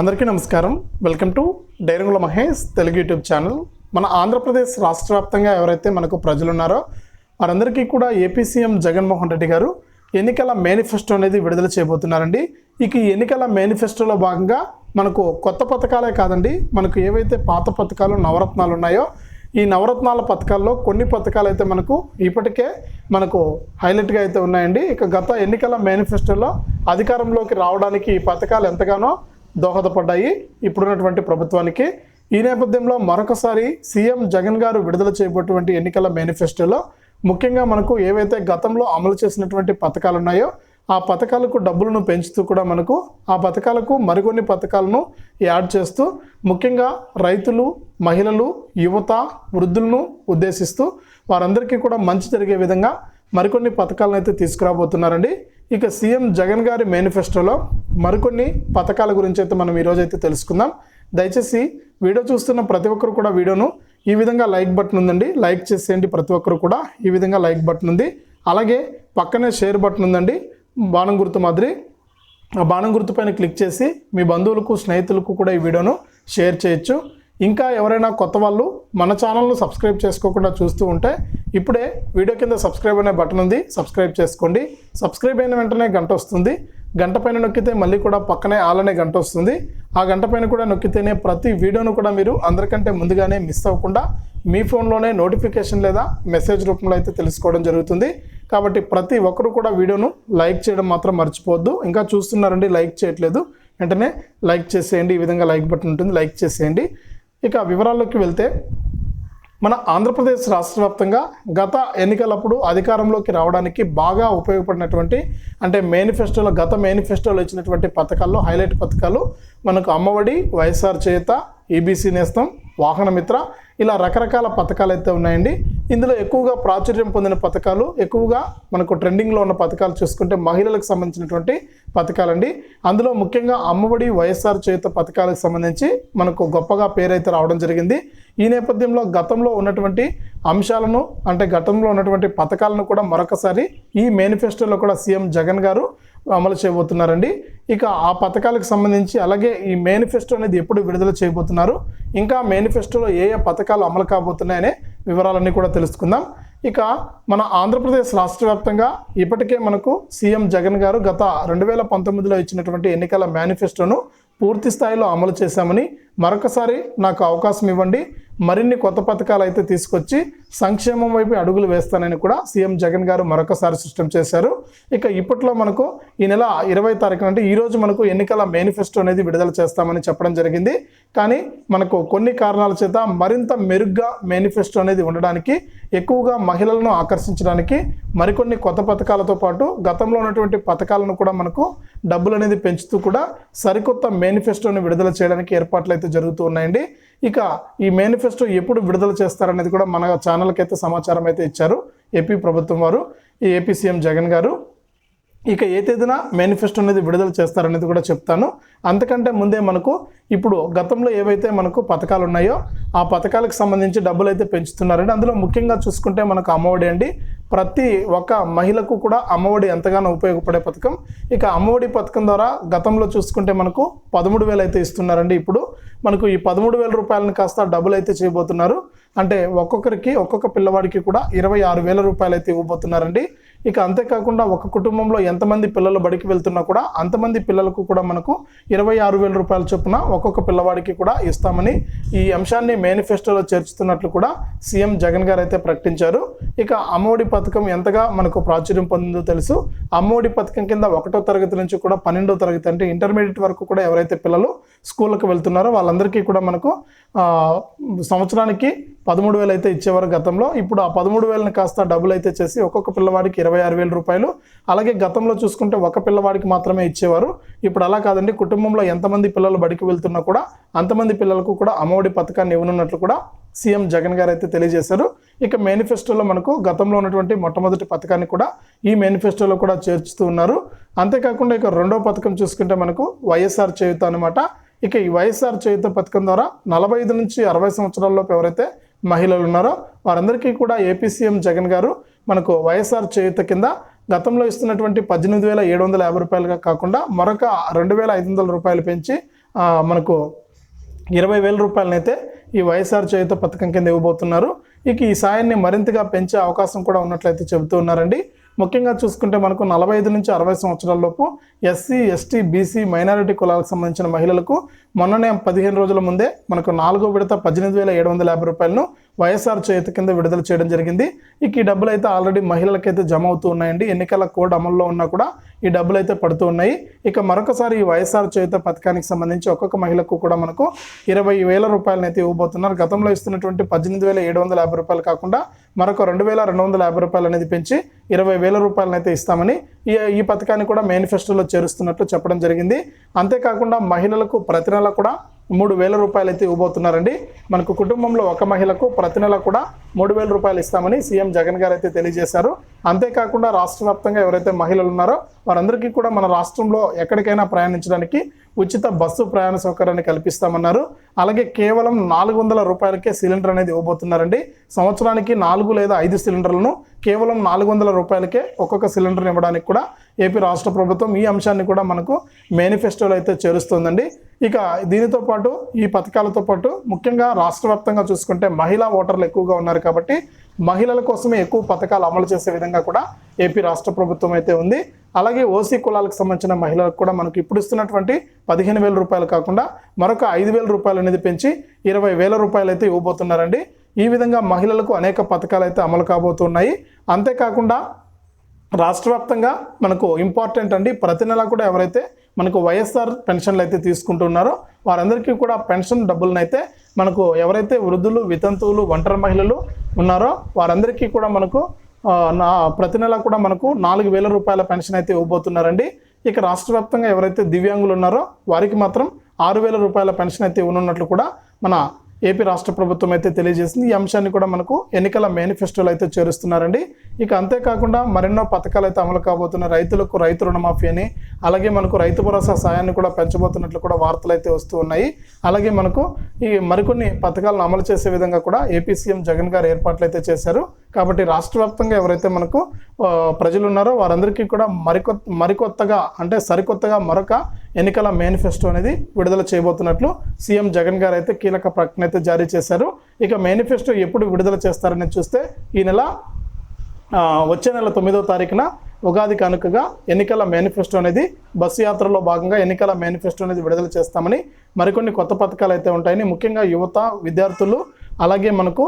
అందరికీ నమస్కారం. Welcome to Dairangula Mahesh Telugu YouTube channel. మన ఆంధ్రప్రదేశ్ రాష్ట్ర వ్యాప్తంగా ఎవరైతే మనకు ప్రజలు ఉన్నారో వారందరికీ కూడా ఏపీ సీఎం జగన్మోహన్ రెడ్డి గారు ఎన్నికల మేనిఫెస్టో అనేది విడుదల చేయబోతున్నారండి. ఇక ఎన్నికల మేనిఫెస్టోలో భాగంగా మనకు కొత్త పథకాలే కాదండి మనకు ఏవైతే పాత పథకాలు నవరత్నాలు ఉన్నాయో ఈ నవరత్నాల పథకాల్లో కొన్ని పథకాలు అయితే మనకు ఇప్పటికే మనకు హైలైట్గా అయితే ఉన్నాయండి. ఇక గత ఎన్నికల మేనిఫెస్టోలో అధికారంలోకి రావడానికి ఈ పథకాలు ఎంతగానో దోహదపడ్డాయి. ఇప్పుడున్నటువంటి ప్రభుత్వానికి ఈ నేపథ్యంలో మరొకసారి సీఎం జగన్ గారు విడుదల చేయబోటువంటి ఎన్నికల మేనిఫెస్టోలో ముఖ్యంగా మనకు ఏవైతే గతంలో అమలు చేసినటువంటి పథకాలు ఉన్నాయో ఆ పథకాలకు డబ్బులను పెంచుతూ కూడా మనకు ఆ పథకాలకు మరికొన్ని పథకాలను యాడ్ చేస్తూ ముఖ్యంగా రైతులు మహిళలు యువత వృద్ధులను ఉద్దేశిస్తూ వారందరికీ కూడా మంచి జరిగే విధంగా మరికొన్ని పథకాలను అయితే తీసుకురాబోతున్నారండి. ఇక సీఎం జగన్ గారి మేనిఫెస్టోలో మరికొన్ని పథకాల గురించి అయితే మనం ఈరోజు అయితే తెలుసుకుందాం. దయచేసి వీడియో చూస్తున్న ప్రతి ఒక్కరు కూడా వీడియోను ఈ విధంగా లైక్ బటన్ ఉందండి. లైక్ చేసేయండి ప్రతి ఒక్కరు కూడా. ఈ విధంగా లైక్ బటన్ ఉంది. అలాగే పక్కనే షేర్ బటన్ ఉందండి. బాణం గుర్తు మాదిరి. ఆ బాణం గుర్తు పైన క్లిక్ చేసి మీ బంధువులకు స్నేహితులకు కూడా ఈ వీడియోను షేర్ చేయొచ్చు. ఇంకా ఎవరైనా కొత్త వాళ్ళు మన ఛానల్ను సబ్స్క్రైబ్ చేసుకోకుండా చూస్తూ ఉంటే ఇప్పుడే వీడియో కింద సబ్స్క్రైబ్ అనే బటన్ ఉంది సబ్స్క్రైబ్ చేసుకోండి. సబ్స్క్రైబ్ అయిన వెంటనే గంట వస్తుంది. గంట పైన నొక్కితే మళ్ళీ కూడా పక్కనే ఆలనే గంట వస్తుంది. ఆ గంట పైన కూడా నొక్కితేనే ప్రతి వీడియోను కూడా మీరు అందరికంటే ముందుగానే మిస్ అవ్వకుండా మీ ఫోన్లోనే నోటిఫికేషన్ లేదా మెసేజ్ రూపంలో అయితే తెలుసుకోవడం జరుగుతుంది. కాబట్టి ప్రతి ఒక్కరు కూడా వీడియోను లైక్ చేయడం మాత్రం మర్చిపోవద్దు. ఇంకా చూస్తున్నారండి లైక్ చేయట్లేదు. వెంటనే లైక్ చేసేయండి. ఈ విధంగా లైక్ బటన్ ఉంటుంది లైక్ చేసేయండి. ఇక వివరాల్లోకి వెళ్తే మన ఆంధ్రప్రదేశ్ రాష్ట్ర వ్యాప్తంగా గత ఎన్నికలప్పుడు అధికారంలోకి రావడానికి బాగా ఉపయోగపడినటువంటి అంటే మేనిఫెస్టోలో గత మేనిఫెస్టోలో ఇచ్చినటువంటి పథకాల్లో హైలైట్ పథకాలు మనకు అమ్మఒడి వైఎస్ఆర్ చేత ఈబీసీ నేస్తం వాహన మిత్ర. ఇలా రకరకాల పథకాలు అయితే ఉన్నాయండి. ఇందులో ఎక్కువగా ప్రాచుర్యం పొందిన పథకాలు ఎక్కువగా మనకు ట్రెండింగ్లో ఉన్న పథకాలు చూసుకుంటే మహిళలకు సంబంధించినటువంటి పథకాలండి. అందులో ముఖ్యంగా అమ్మఒడి వైఎస్ఆర్ చేత పథకాలకు సంబంధించి మనకు గొప్పగా పేరైతే రావడం జరిగింది. ఈ నేపథ్యంలో గతంలో ఉన్నటువంటి అంశాలను అంటే గతంలో ఉన్నటువంటి పథకాలను కూడా మరొకసారి ఈ మేనిఫెస్టోలో కూడా సీఎం జగన్ గారు అమలు చేయబోతున్నారండి. ఇక ఆ పథకాలకు సంబంధించి అలాగే ఈ మేనిఫెస్టో అనేది ఎప్పుడు విడుదల చేయబోతున్నారు ఇంకా మేనిఫెస్టోలో ఏ ఏ పథకాలు అమలు కాబోతున్నాయనే వివరాలన్నీ కూడా తెలుసుకుందాం. ఇక మన ఆంధ్రప్రదేశ్ రాష్ట్ర వ్యాప్తంగా ఇప్పటికే మనకు సీఎం జగన్ గారు గత రెండు వేల పంతొమ్మిదిలో ఇచ్చినటువంటి ఎన్నికల మేనిఫెస్టోను పూర్తి స్థాయిలో అమలు చేశామని మరొకసారి నాకు అవకాశం ఇవ్వండి. మరిన్ని కొత్త పథకాలు అయితే తీసుకొచ్చి సంక్షేమం వైపు అడుగులు వేస్తానని కూడా సీఎం జగన్ గారు మరొకసారి స్పష్టం చేశారు. ఇక ఇప్పట్లో మనకు ఈ నెల ఇరవై తారీఖున అంటే ఈరోజు మనకు ఎన్నికల మేనిఫెస్టో అనేది విడుదల చేస్తామని చెప్పడం జరిగింది. కానీ మనకు కొన్ని కారణాల చేత మరింత మెరుగ్గా మేనిఫెస్టో అనేది ఉండడానికి ఎక్కువగా మహిళలను ఆకర్షించడానికి మరికొన్ని కొత్త పథకాలతో పాటు గతంలో ఉన్నటువంటి పథకాలను కూడా మనకు డబ్బులు అనేది పెంచుతూ కూడా సరికొత్త మేనిఫెస్టోని విడుదల చేయడానికి ఏర్పాట్లు అయితే జరుగుతూ ఉన్నాయండి. ఇక ఈ మేనిఫెస్టో ఎప్పుడు విడుదల చేస్తారనేది కూడా మన ఛానల్కి అయితే సమాచారం అయితే ఇచ్చారు. ఏపీ ప్రభుత్వం వారు ఈ ఏపీ సీఎం జగన్ గారు. ఇక ఏ తేదీన మేనిఫెస్టో అనేది విడుదల చేస్తారనేది కూడా చెప్తాను. అంతకంటే ముందే మనకు ఇప్పుడు గతంలో ఏవైతే మనకు పథకాలు ఉన్నాయో ఆ పథకాలకు సంబంధించి డబ్బులు అయితే పెంచుతున్నారండి. అందులో ముఖ్యంగా చూసుకుంటే మనకు అమ్మఒడి అండి. ప్రతి ఒక్క మహిళకు కూడా అమ్మఒడి ఎంతగానో ఉపయోగపడే పథకం. ఇక అమ్మఒడి పథకం ద్వారా గతంలో చూసుకుంటే మనకు పదమూడు వేలు అయితే ఇస్తున్నారండి. ఇప్పుడు మనకు ఈ పదమూడు వేల రూపాయలను కాస్త డబ్బులు అయితే చేయబోతున్నారు. అంటే ఒక్కొక్కరికి ఒక్కొక్క పిల్లవాడికి కూడా ఇరవై ఆరు వేల రూపాయలు అయితే ఇవ్వబోతున్నారండి. ఇక అంతేకాకుండా ఒక కుటుంబంలో ఎంతమంది పిల్లలు బడికి వెళ్తున్నా కూడా అంతమంది పిల్లలకు కూడా మనకు ఇరవై ఆరు వేల రూపాయల చొప్పున ఒక్కొక్క పిల్లవాడికి కూడా ఇస్తామని ఈ అంశాన్ని మేనిఫెస్టోలో చేర్చుతున్నట్లు కూడా సీఎం జగన్ గారు అయితే ప్రకటించారు. ఇక అమ్మఒడి పథకం ఎంతగా మనకు ప్రాచుర్యం పొందిందో తెలుసు. అమ్మఒడి పథకం కింద ఒకటో తరగతి నుంచి కూడా పన్నెండో తరగతి అంటే ఇంటర్మీడియట్ వరకు కూడా ఎవరైతే పిల్లలు స్కూళ్ళకి వెళ్తున్నారో వాళ్ళందరికీ కూడా మనకు సంవత్సరానికి పదమూడు వేలు అయితే ఇచ్చేవారు గతంలో. ఇప్పుడు ఆ పదమూడు వేలను కాస్త డబ్బులు అయితే చేసి ఒక్కొక్క పిల్లవాడికి ఇరవై ఆరు వేల రూపాయలు. అలాగే గతంలో చూసుకుంటే ఒక పిల్లవాడికి మాత్రమే ఇచ్చేవారు. ఇప్పుడు అలా కాదండి కుటుంబంలో ఎంతమంది పిల్లలు బడికి వెళ్తున్నా కూడా అంతమంది పిల్లలకు కూడా అమ్మఒడి పథకాన్ని ఇవ్వనున్నట్లు కూడా సీఎం జగన్ గారు అయితే తెలియజేశారు. ఇక మేనిఫెస్టోలో మనకు గతంలో ఉన్నటువంటి మొట్టమొదటి పథకాన్ని కూడా ఈ మేనిఫెస్టోలో కూడా చేర్చుతూ ఉన్నారు. అంతేకాకుండా ఇక రెండో పథకం చూసుకుంటే మనకు వైఎస్ఆర్ చేయుత అనమాట ఇక ఈ వైఎస్ఆర్ చేయుత పథకం ద్వారా నలభై ఐదు నుంచి అరవై సంవత్సరాల్లోపు ఎవరైతే మహిళలు ఉన్నారో వారందరికీ కూడా ఏపీ సీఎం జగన్ గారు మనకు వైఎస్ఆర్ చేయుత కింద గతంలో ఇస్తున్నటువంటి పద్దెనిమిది వేల ఏడు వందల యాభై రూపాయలుగా కాకుండా మరొక రెండు వేల ఐదు వందల రూపాయలు పెంచి మనకు ఇరవై వేల రూపాయలనైతే ఈ వైఎస్ఆర్ చేయుత పథకం కింద ఇవ్వబోతున్నారు. ఇక ఈ సాయాన్ని మరింతగా పెంచే అవకాశం కూడా ఉన్నట్లయితే చెబుతూ ఉన్నారండి. ముఖ్యంగా చూసుకుంటే మనకు నలభై ఐదు నుంచి అరవై సంవత్సరాల లోపు ఎస్సీ ఎస్టీ బీసీ మైనారిటీ కులాలకు సంబంధించిన మహిళలకు మొన్ననే పదిహేను రోజుల ముందే మనకు నాలుగో విడత పద్దెనిమిది వేల ఏడు వందల యాభై రూపాయలను వైఎస్ఆర్ చేతి కింద విడుదల చేయడం జరిగింది. ఇక ఈ డబ్బులు అయితే ఆల్రెడీ మహిళలకైతే జమ అవుతూ ఉన్నాయండి. ఎన్నికల కోడ్ అమల్లో ఉన్నా కూడా ఈ డబ్బులు అయితే పడుతూ ఉన్నాయి. ఇక మరొకసారి ఈ వైఎస్ఆర్ చేత పథకానికి సంబంధించి ఒక్కొక్క మహిళకు కూడా మనకు ఇరవై వేల రూపాయలనైతే ఇవ్వబోతున్నారు. గతంలో ఇస్తున్నటువంటి పద్దెనిమిది వేల ఏడు వందల యాభై రూపాయలు కాకుండా మరొక రెండు వేల రెండు వందల యాభై రూపాయలు అనేది పెంచి ఇరవై వేల రూపాయలనైతే ఇస్తామని ఈ ఈ పథకాన్ని కూడా మేనిఫెస్టోలో చేరుస్తున్నట్లు చెప్పడం జరిగింది. అంతేకాకుండా మహిళలకు ప్రతి నెల కూడా మూడు వేల రూపాయలు అయితే ఇవ్వబోతున్నారండి. మనకు కుటుంబంలో ఒక మహిళకు ప్రతి నెల కూడా మూడు వేల రూపాయలు ఇస్తామని సీఎం జగన్ గారు అయితే తెలియజేశారు. అంతేకాకుండా రాష్ట్ర వ్యాప్తంగా ఎవరైతే మహిళలు ఉన్నారో వారందరికీ కూడా మన రాష్ట్రంలో ఎక్కడికైనా ప్రయాణించడానికి ఉచిత బస్సు ప్రయాణ సౌకర్యాన్ని కల్పిస్తామన్నారు. అలాగే కేవలం నాలుగు వందల రూపాయలకే సిలిండర్ అనేది ఇవ్వబోతున్నారండి. సంవత్సరానికి నాలుగు లేదా ఐదు సిలిండర్లను కేవలం నాలుగు వందల రూపాయలకే ఒక్కొక్క సిలిండర్ ఇవ్వడానికి కూడా ఏపీ రాష్ట్ర ప్రభుత్వం ఈ అంశాన్ని కూడా మనకు మేనిఫెస్టోలో అయితే చేరుస్తుందండి. ఇక దీనితో పాటు ఈ పథకాలతో పాటు ముఖ్యంగా రాష్ట్ర వ్యాప్తంగా చూసుకుంటే మహిళా ఓటర్లు ఎక్కువగా ఉన్నారు కాబట్టి మహిళల కోసమే ఎక్కువ పథకాలు అమలు చేసే విధంగా కూడా ఏపీ రాష్ట్ర ప్రభుత్వం అయితే ఉంది. అలాగే ఓసీ కులాలకు సంబంధించిన మహిళలకు కూడా మనకు ఇప్పుడు ఇస్తున్నటువంటి పదిహేను వేల రూపాయలు కాకుండా మరొక ఐదు వేల రూపాయలు అనేది పెంచి ఇరవై వేల రూపాయలు అయితే ఇవ్వబోతున్నారండి. ఈ విధంగా మహిళలకు అనేక పథకాలు అయితే అమలు కాబోతున్నాయి. అంతేకాకుండా రాష్ట్ర వ్యాప్తంగా మనకు ఇంపార్టెంట్ అండి ప్రతి నెల కూడా ఎవరైతే మనకు వైఎస్ఆర్ పెన్షన్లు అయితే తీసుకుంటున్నారో వారందరికీ కూడా పెన్షన్ డబ్బులను అయితే మనకు ఎవరైతే వృద్ధులు వితంతువులు ఒంటరి మహిళలు ఉన్నారో వారందరికీ కూడా మనకు నా ప్రతి నెల కూడా మనకు నాలుగు వేల రూపాయల పెన్షన్ అయితే ఇవ్వబోతున్నారండి. ఇక రాష్ట్ర వ్యాప్తంగా ఎవరైతే దివ్యాంగులు ఉన్నారో వారికి మాత్రం ఆరు వేల రూపాయల పెన్షన్ అయితే ఇవ్వనున్నట్లు కూడా మన ఏపీ రాష్ట్ర ప్రభుత్వం అయితే తెలియజేసింది. ఈ అంశాన్ని కూడా మనకు ఎన్నికల మేనిఫెస్టోలో అయితే చేరుస్తున్నారండి. ఇక అంతేకాకుండా మరెన్నో పథకాలు అయితే అమలు కాబోతున్న రైతులకు రైతు రుణమాఫీ అని అలాగే మనకు రైతు భరోసా సాయాన్ని కూడా పెంచబోతున్నట్లు కూడా వార్తలు అయితే వస్తూ ఉన్నాయి. అలాగే మనకు ఈ మరికొన్ని పథకాలను అమలు చేసే విధంగా కూడా ఏపీ సీఎం జగన్ గారు ఏర్పాట్లు అయితే చేశారు. కాబట్టి రాష్ట్ర వ్యాప్తంగా ఎవరైతే మనకు ప్రజలు ఉన్నారో వారందరికీ కూడా మరికొత్త మరికొత్తగా అంటే సరికొత్తగా మరొక ఎన్నికల మేనిఫెస్టో అనేది విడుదల చేయబోతున్నట్లు సీఎం జగన్ గారు అయితే కీలక ప్రకటన అయితే జారీ చేశారు. ఇక మేనిఫెస్టో ఎప్పుడు విడుదల చేస్తారని చూస్తే ఈ నెల వచ్చే నెల తొమ్మిదో తారీఖున ఉగాది కానుకగా ఎన్నికల మేనిఫెస్టో అనేది బస్సు యాత్రలో భాగంగా ఎన్నికల మేనిఫెస్టో అనేది విడుదల చేస్తామని మరికొన్ని కొత్త పథకాలు అయితే ఉంటాయని ముఖ్యంగా యువత విద్యార్థులు అలాగే మనకు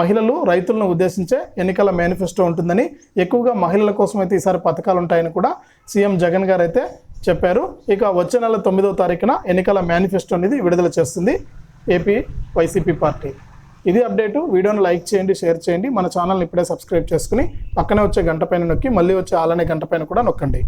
మహిళలు రైతులను ఉద్దేశించే ఎన్నికల మేనిఫెస్టో ఉంటుందని ఎక్కువగా మహిళల కోసం అయితే ఈసారి పథకాలు ఉంటాయని కూడా సీఎం జగన్ గారు అయితే చెప్పారు. ఇక వచ్చే నెల తొమ్మిదో తారీఖున ఎన్నికల మేనిఫెస్టో అనేది విడుదల చేస్తుంది ఏపీ వైసీపీ పార్టీ. ఇది అప్డేటు. వీడియోను లైక్ చేయండి షేర్ చేయండి. మన ఛానల్ని ఇప్పుడే సబ్స్క్రైబ్ చేసుకుని పక్కనే వచ్చే గంట పైన నొక్కి మళ్ళీ వచ్చే ఆలనే గంట పైన కూడా నొక్కండి.